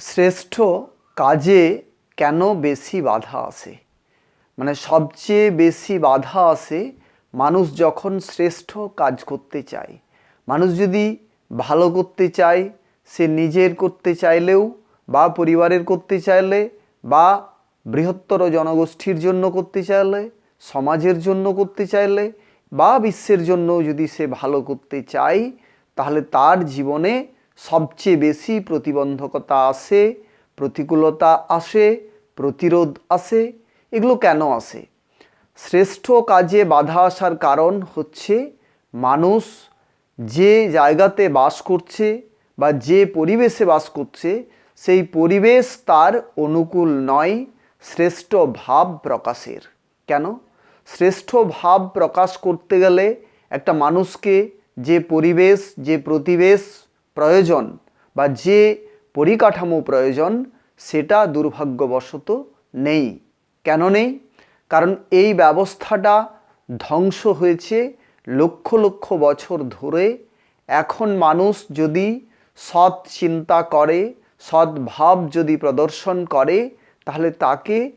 শ্রেষ্ঠ কাজে কেন বেশি বাধা আসে? মানে সবচেয়ে বেশি বাধা আসে মানুষ যখন শ্রেষ্ঠ কাজ করতে চায়। মানুষ যদি ভালো করতে চায়, সে নিজের করতে চাইলেও বা পরিবারের করতে চাইলে বা বৃহত্তর জনগোষ্ঠীর জন্য করতে চাইলে, সমাজের জন্য করতে চাইলে বা বিশ্বের জন্য যদি সে ভালো করতে চায়, তাহলে তার জীবনে সবচেয়ে বেশি প্রতিবন্ধকতা আসে, প্রতিকূলতা আসে, প্রতিরোধ আসে, এগুলো কেন আসে? শ্রেষ্ঠ কাজে বাধা আসার কারণ হচ্ছে মানুষ যে জায়গাতে বাস করছে বা যে পরিবেশে বাস করছে, সেই পরিবেশ তার অনুকূল নয়, শ্রেষ্ঠ ভাব প্রকাশের। কেন? শ্রেষ্ঠ ভাব প্রকাশ করতে গেলে একটা মানুষকে যে পরিবেশ, যে প্রতিবেশ প্রয়োজন বা যে পরিকাঠামো প্রয়োজন, সেটা দুর্ভাগ্যবশত নেই। কেন নেই? কারণ এই ব্যবস্থাটা ধ্বংস হয়েছে লক্ষ লক্ষ বছর ধরে। এখন মানুষ যদি সৎ চিন্তা করে, সৎ ভাব যদি প্রদর্শন করে, তাহলে তাকে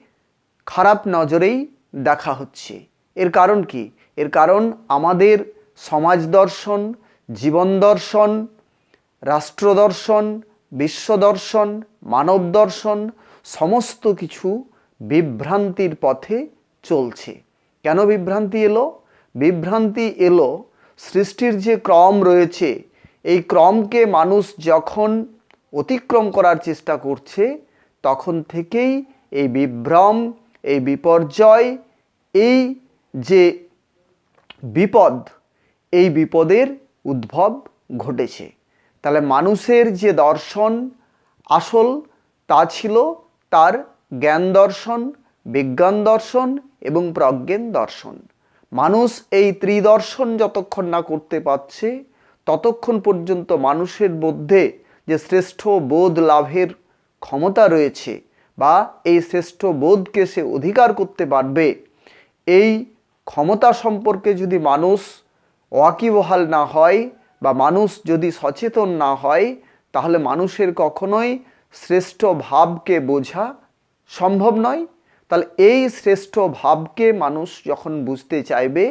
খারাপ নজরেই দেখা হচ্ছে। এর কারণ কি? এর কারণ আমাদের সমাজ দর্শন, জীবন দর্শন রাষ্ট্র দর্শন বিশ্ব দর্শন মানব দর্শন সমস্ত কিছু বিভ্রান্তির পথে চলছে। কেন বিভ্রান্তি এলো? বিভ্রান্তি এলো, সৃষ্টির যে ক্রম রয়েছে, এই ক্রমকে মানুষ যখন অতিক্রম করার চেষ্টা করছে, তখন থেকেই এই বিভ্রম, এই বিপর্যয়, এই যে বিপদ, এই বিপদের উদ্ভব ঘটেছে। তাহলে মানুষের যে দর্শন আসল, তা ছিল তার জ্ঞান দর্শন, বিজ্ঞান দর্শন এবং প্রজ্ঞান দর্শন। মানুষ এই ত্রিদর্শন যতক্ষণ না করতে পারছে, ততক্ষণ পর্যন্ত মানুষের মধ্যে যে শ্রেষ্ঠ বোধ লাভের ক্ষমতা রয়েছে বা এই শ্রেষ্ঠ বোধকে সে অধিকার করতে পারবে, এই ক্ষমতা সম্পর্কে যদি মানুষ ওয়াকিবহাল না হয় বা মানুষ যদি সচেতন না হয়, তাহলে মানুষের কখনোই শ্রেষ্ঠ ভাবকে বোঝা সম্ভব নয়। তাহলে এই শ্রেষ্ঠ ভাবকে মানুষ যখন বুঝতে চাইবে,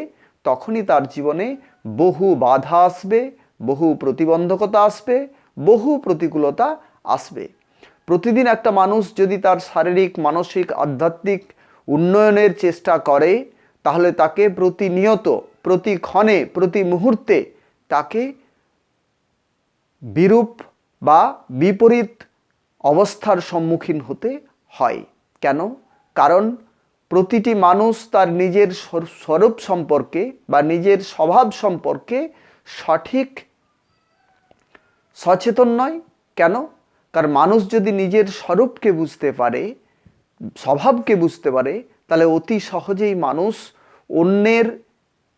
তখনই তার জীবনে বহু বাধা আসবে, বহু প্রতিবন্ধকতা আসবে, বহু প্রতিকূলতা আসবে। প্রতিদিন একটা মানুষ যদি তার শারীরিক, মানসিক, আধ্যাত্মিক উন্নয়নের চেষ্টা করে, তাহলে তাকে প্রতিনিয়ত প্রতি ক্ষণে প্রতি মুহূর্তে তাকে বিরূপ বা বিপরীত অবস্থার সম্মুখীন হতে হয়। কেন? কারণ প্রতিটি মানুষ তার নিজের স্বরূপ সম্পর্কে বা নিজের স্বভাব সম্পর্কে সঠিক সচেতন নয়। কেন? কারণ মানুষ যদি নিজের স্বরূপকে বুঝতে পারে, স্বভাবকে বুঝতে পারে, তাহলে অতি সহজেই মানুষ অন্যের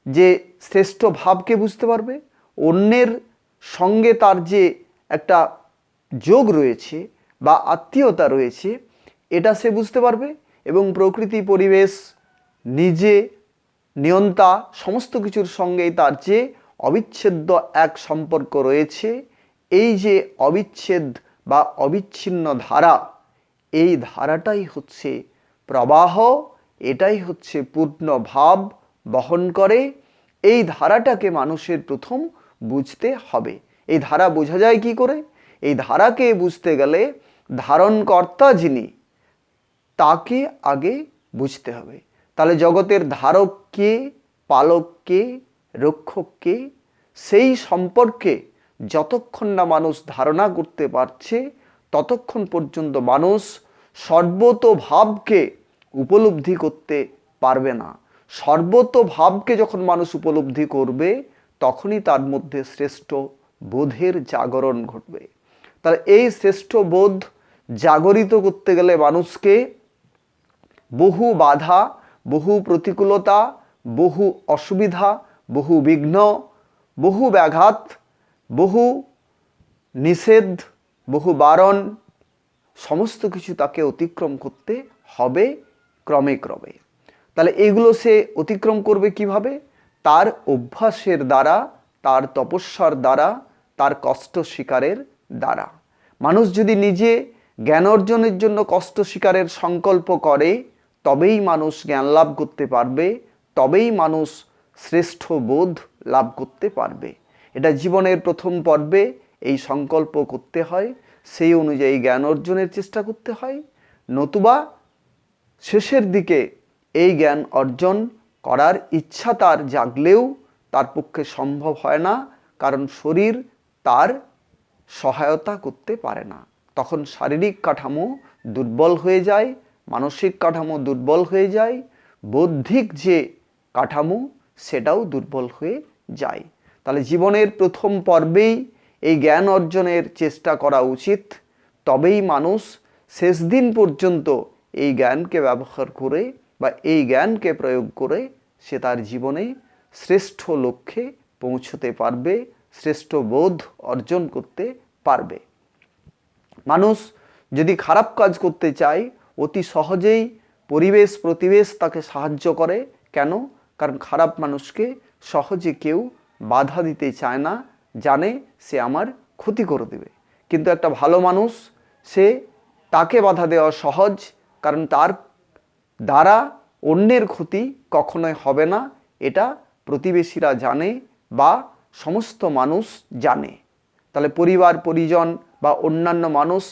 যে শ্রেষ্ঠ ভাবকে বুঝতে পারবে। অন্যের সঙ্গে তার যে একটা যোগ রয়েছে বা আত্মীয়তা রয়েছে, এটা সে বুঝতে পারবে এবং প্রকৃতি, পরিবেশ, নিজে, নিয়ন্তা, সমস্ত কিছুর সঙ্গেই তার যে অবিচ্ছেদ্য এক সম্পর্ক রয়েছে, এই যে অবিচ্ছেদ বা অবিচ্ছিন্ন ধারা, এই ধারাটাই হচ্ছে প্রবাহ, এটাই হচ্ছে পূর্ণ ভাব বহন করে। এই ধারাটাকে মানুষের প্রথম বুঝতে হবে। এই ধারা বোঝা যায় কি করে? এই ধারাকে বুঝতে গেলে ধারণকর্তা যিনি, তাকে আগে বুঝতে হবে। তাহলে জগতের ধারক কে পালক কে রক্ষক কে সেই সম্পর্কে যতক্ষণ না মানুষ ধারণা করতে পারছে, ততক্ষণ পর্যন্ত মানুষ সর্বতোভাবকে উপলব্ধি করতে পারবে না। সর্বতোভাবকে যখন মানুষ উপলব্ধি করবে তখনই তার মধ্যে শ্রেষ্ঠ বোধের জাগরণ ঘটবে। তাহলে এই শ্রেষ্ঠ বোধ জাগরিত করতে গেলে মানুষকে বহু বাধা, বহু প্রতিকূলতা, বহু অসুবিধা, বহু বিঘ্ন, বহু ব্যাঘাত, বহু নিষেধ, বহু বারণ, সমস্ত কিছু তাকে অতিক্রম করতে হবে ক্রমে ক্রমে। তাহলে এগুলো সে অতিক্রম করবে কীভাবে? তার অভ্যাসের দ্বারা, তার তপস্যার দ্বারা, তার কষ্ট স্বীকারের দ্বারা। মানুষ যদি নিজে জ্ঞান অর্জনের জন্য কষ্ট স্বীকারের সংকল্প করে, তবেই মানুষ জ্ঞান লাভ করতে পারবে, তবেই মানুষ শ্রেষ্ঠ বোধ লাভ করতে পারবে। এটা জীবনের প্রথম পর্বে এই সংকল্প করতে হয়, সেই অনুযায়ী জ্ঞান অর্জনের চেষ্টা করতে হয়। নতুবা শেষের দিকে এই জ্ঞান অর্জন করার ইচ্ছা তার জাগলেও তার পক্ষে সম্ভব হয় না, কারণ শরীর তার সহায়তা করতে পারে না। তখন শারীরিক কাঠামো দুর্বল হয়ে যায়, মানসিক কাঠামো দুর্বল হয়ে যায়, বৌদ্ধিক যে কাঠামো সেটাও দুর্বল হয়ে যায়। তাহলে জীবনের প্রথম পর্বেই এই জ্ঞান অর্জনের চেষ্টা করা উচিত। তবেই মানুষ শেষ দিন পর্যন্ত এই জ্ঞানকে ব্যবহার করে বা এই জ্ঞানকে প্রয়োগ করে সে তার জীবনে শ্রেষ্ঠ লক্ষ্যে পৌঁছতে পারবে, শ্রেষ্ঠ বোধ অর্জন করতে পারবে। মানুষ যদি খারাপ কাজ করতে চায়, অতি সহজেই পরিবেশ, প্রতিবেশ তাকে সাহায্য করে। কেন? কারণ খারাপ মানুষকে সহজে কেউ বাধা দিতে চায় না, জানে সে আমার ক্ষতি করে দেবে। কিন্তু একটা ভালো মানুষ, সে তাকে বাধা দেওয়া সহজ, কারণ তার দ্বারা অন্যের ক্ষতি কখনোই হবে না, এটা প্রতিবেশীরা জানে বা সমস্ত মানুষ জানে। তাহলে পরিবার, পরিজন বা অন্যান্য মানুষ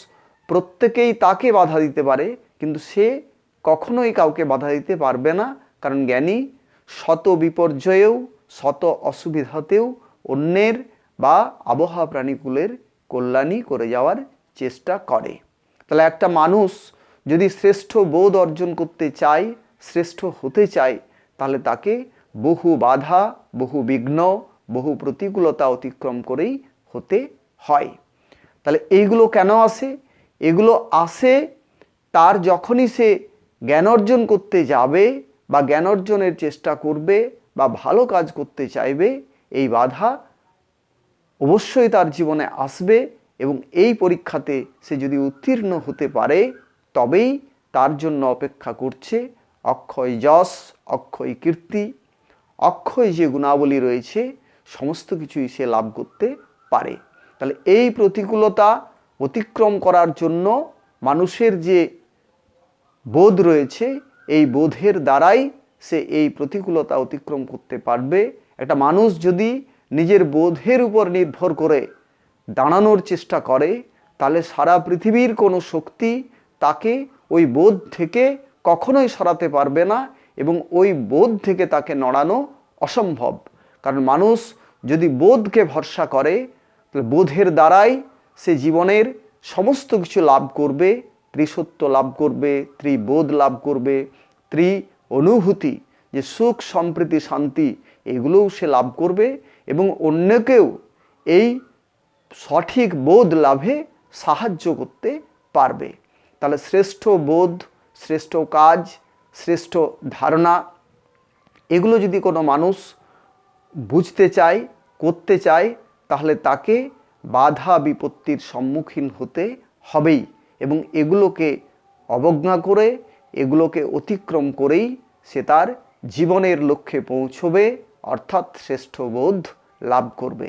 প্রত্যেকেই তাকে বাধা দিতে পারে, কিন্তু সে কখনোই কাউকে বাধা দিতে পারবে না, কারণ জ্ঞানী শত বিপর্যয়েও, শত অসুবিধাতেও অন্যের বা আবহাওয়া প্রাণীকুলের কল্যাণী করে যাওয়ার চেষ্টা করে। তাহলে একটা মানুষ যদি শ্রেষ্ঠ বোধ অর্জন করতে চায় শ্রেষ্ঠ হতে চায় তাহলে তাকে বহু বাধা, বহু বিঘ্ন, বহু প্রতিকূলতা অতিক্রম করেই হতে হয়। তাহলে এইগুলো কেন আসে? এগুলো আসে তার যখনই সে জ্ঞান অর্জন করতে যাবে বা জ্ঞান অর্জনের চেষ্টা করবে বা ভালো কাজ করতে চাইবে, এই বাধা অবশ্যই তার জীবনে আসবে এবং এই পরীক্ষাতে সে যদি উত্তীর্ণ হতে পারে, তবেই তার জন্য অপেক্ষা করছে অক্ষয় যশ, অক্ষয় কীর্তি, অক্ষয় যে গুণাবলী রয়েছে, সমস্ত কিছুই সে লাভ করতে পারে। তাহলে এই প্রতিকূলতা অতিক্রম করার জন্য মানুষের যে বোধ রয়েছে, এই বোধের দ্বারাই সে এই প্রতিকূলতা অতিক্রম করতে পারবে। একটা মানুষ যদি নিজের বোধের উপর নির্ভর করে দাঁড়ানোর চেষ্টা করে, তাহলে সারা পৃথিবীর কোনো শক্তি তাকে ওই বোধ থেকে কখনোই সরাতে পারবে না এবং ওই বোধ থেকে তাকে নড়ানো অসম্ভব। কারণ মানুষ যদি বোধকে ভরসা করে, তাহলে বোধের দ্বারাই সে জীবনের সমস্ত কিছু লাভ করবে ত্রিসত্য লাভ করবে, ত্রিবোধ লাভ করবে ত্রি অনুভূতি যে সুখ, সম্প্রীতি, শান্তি, এগুলোও সে লাভ করবে এবং অন্যকেও এই সঠিক বোধ লাভে সাহায্য করতে পারবে। তাহলে শ্রেষ্ঠ বোধ শ্রেষ্ঠ কাজ, শ্রেষ্ঠ ধারণা, এগুলো যদি কোনো মানুষ বুঝতে চায়, করতে চায়, তাহলে তাকে বাধা বিপত্তির সম্মুখীন হতে হবেই এবং এগুলোকে অবজ্ঞা করে, এগুলোকে অতিক্রম করেই সে তার জীবনের লক্ষ্যে পৌঁছবে, অর্থাৎ শ্রেষ্ঠ বোধ লাভ করবে।